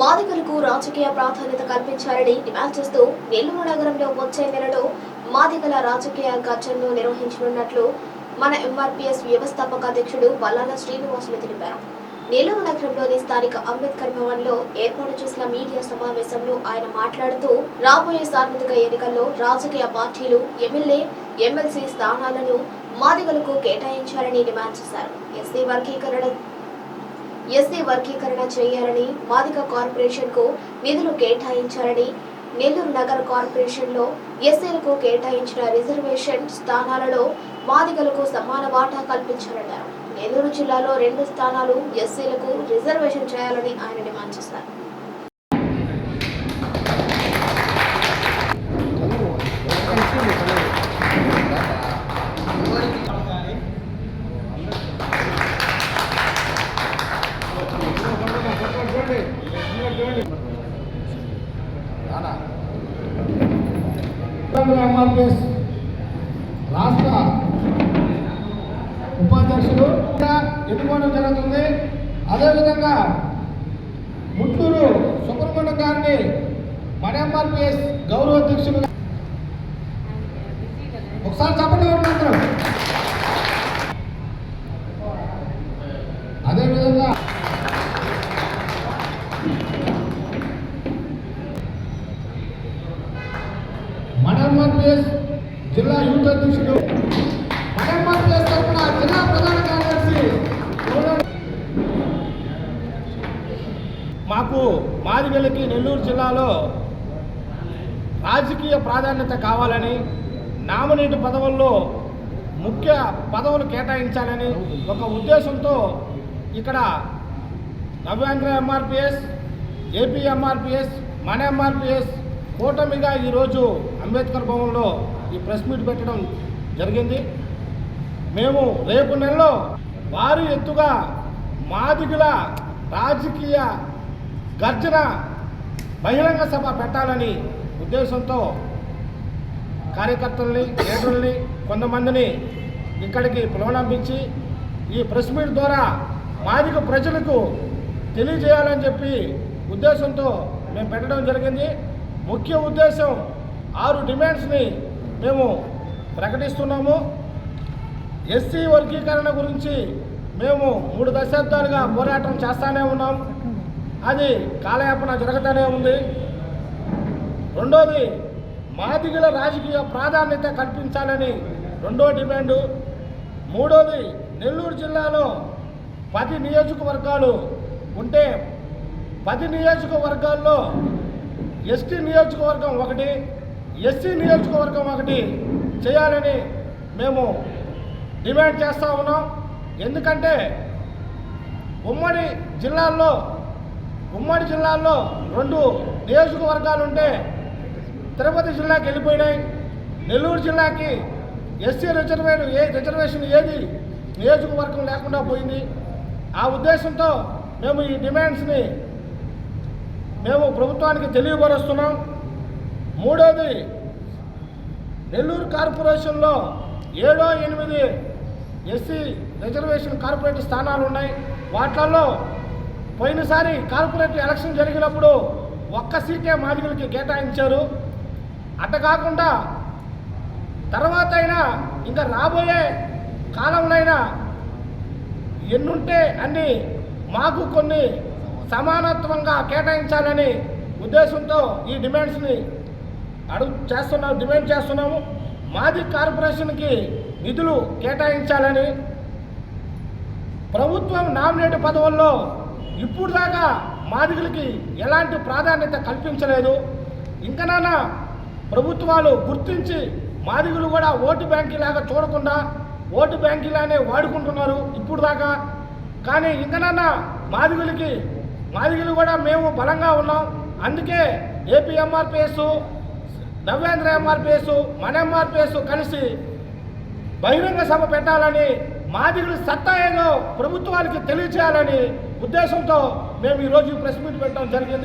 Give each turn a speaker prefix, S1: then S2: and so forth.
S1: మాదిగలకు రాజకీయ ప్రాధాన్యత కల్పించాలని డిమాండ్ చేస్తూ నెల్లూరు నగరంలో వచ్చే నెలలో మాదిగల రాజకీయ గర్జన్ను నిర్వహించనున్నట్లు మన ఎంఆర్పీఎస్ వ్యవస్థాపక అధ్యక్షుడు బల్లాల శ్రీనివాసులు తెలిపారు. నెల్లూరు నగరంలోని స్థానిక అంబేద్కర్ భవన్లో ఏర్పాటు చేసిన మీడియా సమావేశంలో ఆయన మాట్లాడుతూ రాబోయే సార్వత్రిక ఎన్నికల్లో రాజకీయ పార్టీలు ఎమ్మెల్యే ఎమ్మెల్సీ స్థానాలను మాదిగలకు కేటాయించాలని డిమాండ్ చేశారు. ఎస్సీ వర్గీకరణ ఎస్సీ వర్గీకరణ చేయాలని మాదిక కార్పొరేషన్కు నిధులు కేటాయించాలని నెల్లూరు నగర కార్పొరేషన్లో ఎస్సీలకు కేటాయించిన రిజర్వేషన్ స్థానాలలో మాదిగలకు సమాన వాటా కల్పించాలన్నారు. నెల్లూరు జిల్లాలో రెండు స్థానాలు ఎస్సీలకు రిజర్వేషన్ చేయాలని ఆయన డిమాండ్ చేశారు.
S2: ఎంఆర్పిఎస్ రాష్ట్ర ఉపాధ్యక్షులు ఎన్నుకోవడం జరుగుతుంది. అదేవిధంగా ముట్టూరు సుబ్రహ్మణ్యం గారిని మన ఎంఆర్పిఎస్ గౌరవ అధ్యక్షులు ఒకసారి చెప్పండి అందరం అదేవిధంగా మన ఎంఆర్పిఎస్ అధ్యక్షుడు ఎంఆర్పిఎస్ తరఫున జిల్లా ప్రధాన కార్యదర్శి మాకు మాదిగలకి నెల్లూరు జిల్లాలో రాజకీయ ప్రాధాన్యత కావాలని నామినేట్ పదవుల్లో ముఖ్య పదవులు కేటాయించాలని ఒక ఉద్దేశంతో ఇక్కడ నవ్యాంధ్ర ఎంఆర్పిఎస్ ఏపీ ఎంఆర్పిఎస్ మన ఎంఆర్పిఎస్ కూటమిగా ఈరోజు అంబేద్కర్ భవన్లో ఈ ప్రెస్ మీట్ పెట్టడం జరిగింది. మేము రేపు నెలలో వారి ఎత్తుగా మాదిగుల రాజకీయ గర్జన బహిరంగ సభ పెట్టాలని ఉద్దేశంతో కార్యకర్తల్ని నేతల్ని కొంతమందిని ఇక్కడికి పిలువనంపించి ఈ ప్రెస్ మీట్ ద్వారా మాదిగ ప్రజలకు తెలియజేయాలని చెప్పి ఉద్దేశంతో మేము పెట్టడం జరిగింది. ముఖ్య ఉద్దేశం ఆరు డిమాండ్స్ని మేము ప్రకటిస్తున్నాము. ఎస్సీ వర్గీకరణ గురించి మేము మూడు దశాబ్దాలుగా పోరాటం చేస్తూనే ఉన్నాం. అది కాలయాపన జరుగుతూనే ఉంది. రెండోది మాదిగల రాజకీయ ప్రాధాన్యత కల్పించాలని రెండో డిమాండు. మూడోది నెల్లూరు జిల్లాలో పది నియోజకవర్గాలు ఉంటే పది నియోజకవర్గాల్లో ఎస్టీ నియోజకవర్గం ఒకటి ఎస్సీ నియోజకవర్గం ఒకటి చేయాలని మేము డిమాండ్ చేస్తూ ఉన్నాం. ఎందుకంటే ఉమ్మడి జిల్లాల్లో ఉమ్మడి జిల్లాల్లో రెండు నియోజకవర్గాలు ఉంటే తిరుపతి జిల్లాకి వెళ్ళిపోయినాయి. నెల్లూరు జిల్లాకి ఎస్సీ రిజర్వేషన్ ఏ రిజర్వేషన్ ఏది నియోజకవర్గం లేకుండా పోయింది. ఆ ఉద్దేశంతో మేము ఈ డిమాండ్స్ని మేము ప్రభుత్వానికి తెలియపరుస్తున్నాం. మూడోది నెల్లూరు కార్పొరేషన్లో ఏడో ఎనిమిది ఎస్సీ రిజర్వేషన్ కార్పొరేట్ స్థానాలు ఉన్నాయి. వాటిల్లో పోయినసారి కార్పొరేట్ ఎలక్షన్ జరిగినప్పుడు ఒక్క సీటే మాదిగులకి కేటాయించారు. అట్ట కాకుండా తర్వాత అయినా ఇంకా రాబోయే కాలంలోనైనా ఎన్నుంటే అన్ని మాకు కొన్ని సమానత్వంగా కేటాయించాలని ఉద్దేశంతో ఈ డిమాండ్స్ని అడుగు చేస్తున్నాం డిమాండ్ చేస్తున్నాము మాది కార్పొరేషన్కి నిధులు కేటాయించాలని ప్రభుత్వం నామినేట్ పదవుల్లో ఇప్పుడు దాకా మాదిగలకి ఎలాంటి ప్రాధాన్యత కల్పించలేదు. ఇంకనైనా ప్రభుత్వాలు గుర్తించి మాదిగులు కూడా ఓటు బ్యాంకీ లాగా చూడకుండా ఓటు బ్యాంకీలానే వాడుకుంటున్నారు ఇప్పుడు దాకా. కానీ ఇంకనన్నా మాదిగులకి మాదిగులు కూడా మేము బలంగా ఉన్నాం. అందుకే ఏపీఎంఆర్పిఎస్ నవ్వేంద్ర ఎంఆర్పిఎస్ మన ఎంఆర్పిఎస్ కలిసి బహిరంగ సభ పెట్టాలని మాదిగలు సత్తా ఏదో ప్రభుత్వానికి తెలియచేయాలని ఉద్దేశంతో మేము ఈరోజు ఈ ప్రెస్ మీట్ పెట్టడం జరిగింది.